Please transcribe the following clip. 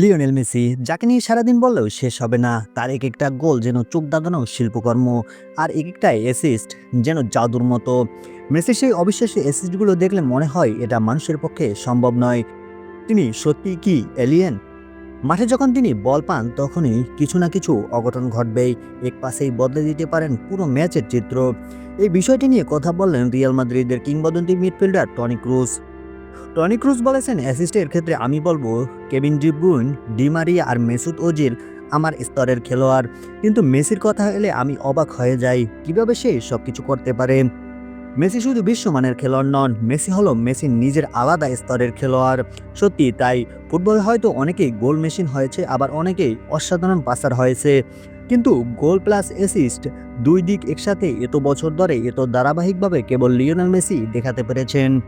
Lionel Messi, যাকে নিয়ে সারাদিন বললেও শেষ হবে না, তার এক একটা গোল যেন চোখ দাগানো শিল্পকর্ম আর এক একটা অ্যাসিস্ট যেন জাদুর মতো। মেসির সেই অবিশ্বাসী অ্যাসিস্টগুলো দেখলে মনে হয় এটা মানুষের পক্ষে সম্ভব নয়। তিনি সত্যি কি এলিয়েন মাঠে যখন তিনি বল পান, তখনই কিছু না কিছু অঘটন ঘটবেই, এক পাশেই বদলে দিতে পারেন পুরো ম্যাচের চিত্র। এই বিষয়টি নিয়ে কথা বললেন রিয়াল মাদ্রিদের কিংবদন্তি midfielder Toni Kroos. Toni Kroos বলেছেন, অ্যাসিস্টের ক্ষেত্রে আমি বলব, Kevin De Bruyne Di Maria আর মেসুদ ওজিল আমার স্তরের খেলোয়াড়। কিন্তু মেসির কথা এলে আমি অবাক হয়ে যাই, কীভাবে সে সব কিছু করতে পারে? মেসি শুধু বিশ্বমানের খেলোয়াড় নন, মেসি হলো মেসির নিজের আলাদা স্তরের খেলোয়াড়। সত্যি তাই, ফুটবলে হয়তো অনেকেই গোল মেশিন হয়েছে, আবার অনেকেই অসাধারণ পাসার হয়েছে। কিন্তু গোল প্লাস অ্যাসিস্ট দুই দিক একসাথে এত বছর ধরে এত ধারাবাহিকভাবে কেবল লিওনেল মেসি দেখাতে পেরেছেন।